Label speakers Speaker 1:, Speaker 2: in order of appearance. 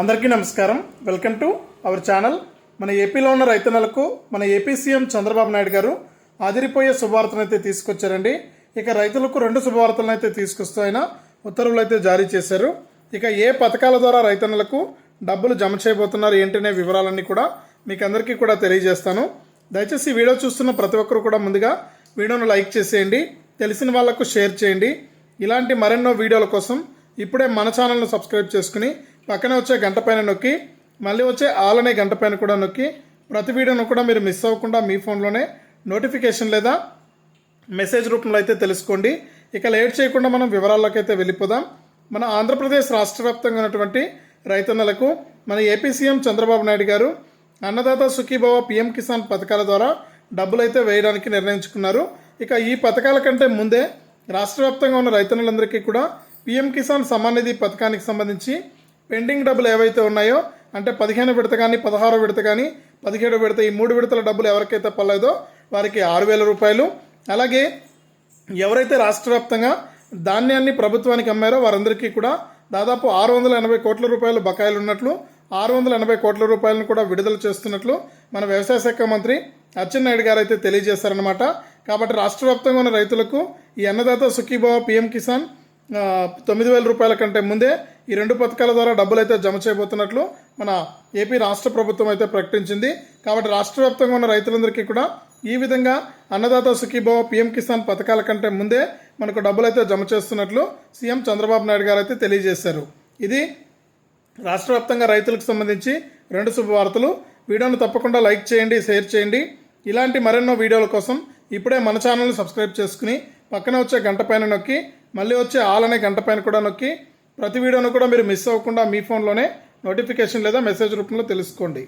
Speaker 1: అందరికీ నమస్కారం. Welcome to our channel మన ఏపీలో ఉన్న రైతన్నలకు మన ఏపీ సీఎం చంద్రబాబు నాయుడు గారు ఆదిరిపోయే శుభవార్తను అయితే తీసుకొచ్చారండి. ఇక రైతులకు రెండు శుభవార్తలను అయితే తీసుకొస్తూ ఆయన ఉత్తర్వులు అయితే జారీ చేశారు. ఇక ఏ పథకాల ద్వారా రైతన్నలకు డబ్బులు జమ చేయబోతున్నారు ఏంటనే వివరాలన్నీ కూడా మీకు అందరికీ కూడా తెలియజేస్తాను. దయచేసి వీడియో చూస్తున్న ప్రతి ఒక్కరు కూడా ముందుగా వీడియోను లైక్ చేసేయండి. తెలిసిన వాళ్ళకు షేర్ చేయండి. ఇలాంటి మరెన్నో వీడియోల కోసం ఇప్పుడే మన ఛానల్ను సబ్స్క్రైబ్ చేసుకుని పక్కనే వచ్చే గంట పైన నొక్కి మళ్ళీ వచ్చే ఆల్ అనే గంట పైన కూడా నొక్కి ప్రతి వీడియోను కూడా మీరు మిస్ అవ్వకుండా మీ ఫోన్లోనే నోటిఫికేషన్ లేదా మెసేజ్ రూపంలో అయితే తెలుసుకోండి. ఇక లేట్ చేయకుండా మనం వివరాల్లోకి అయితే వెళ్ళిపోదాం. మన ఆంధ్రప్రదేశ్ రాష్ట్ర వ్యాప్తంగా ఉన్నటువంటి రైతన్నలకు మన ఏపీ సీఎం చంద్రబాబు నాయుడు గారు అన్నదాత సుఖీభవ పిఎం కిసాన్ పథకాల ద్వారా డబ్బులు అయితే వేయడానికి నిర్ణయించుకున్నారు. ఇక ఈ పథకాల కంటే ముందే రాష్ట్ర వ్యాప్తంగా ఉన్న రైతన్నులందరికీ కూడా పిఎం కిసాన్ సమాన్ నిధి పథకానికి సంబంధించి పెండింగ్ డబ్బులు ఏవైతే ఉన్నాయో అంటే పదిహేను విడత కానీ పదహారో విడత కానీ పదిహేడు విడత ఈ మూడు విడతల డబ్బులు ఎవరికైతే పర్లేదో వారికి ఆరు వేల రూపాయలు. అలాగే ఎవరైతే రాష్ట్ర వ్యాప్తంగా ధాన్యాన్ని ప్రభుత్వానికి అమ్మారో వారందరికీ కూడా దాదాపు ఆరు వందల ఎనభై కోట్ల రూపాయలు బకాయిలు ఉన్నట్లు ఆరు వందల ఎనభై కోట్ల రూపాయలను కూడా విడుదల చేస్తున్నట్లు మన వ్యవసాయ శాఖ మంత్రి అచ్చెన్నాయుడు గారు అయితే తెలియజేశారనమాట కాబట్టి రాష్ట్ర వ్యాప్తంగా ఉన్న రైతులకు ఈ అన్నదాత సుఖీభావ పిఎం కిసాన్ తొమ్మిది వేల రూపాయల కంటే ముందే ఈ రెండు పథకాల ద్వారా డబ్బులు అయితే జమ చేయబోతున్నట్లు మన ఏపీ రాష్ట్ర ప్రభుత్వం అయితే ప్రకటించింది. కాబట్టి రాష్ట్ర వ్యాప్తంగా ఉన్న రైతులందరికీ కూడా ఈ విధంగా అన్నదాత సుఖీభవ పిఎం కిసాన్ పథకాల కంటే ముందే మనకు డబ్బులు అయితే జమ చేస్తున్నట్లు సీఎం చంద్రబాబు నాయుడు గారు అయితే తెలియజేశారు. ఇది రాష్ట్ర వ్యాప్తంగా రైతులకు సంబంధించి రెండు శుభవార్తలు. వీడియోను తప్పకుండా లైక్ చేయండి షేర్ చేయండి. ఇలాంటి మరెన్నో వీడియోల కోసం ఇప్పుడే మన ఛానల్ని సబ్స్క్రైబ్ చేసుకుని పక్కన వచ్చే గంట పైన నొక్కి మళ్ళీ వచ్చే ఆల్ అనే గంట పైన కూడా నొక్కి ప్రతి వీడియోను కూడా మీరు మిస్ అవ్వకుండా మీ ఫోన్లోనే నోటిఫికేషన్ లేదా మెసేజ్ రూపంలో తెలుసుకోండి.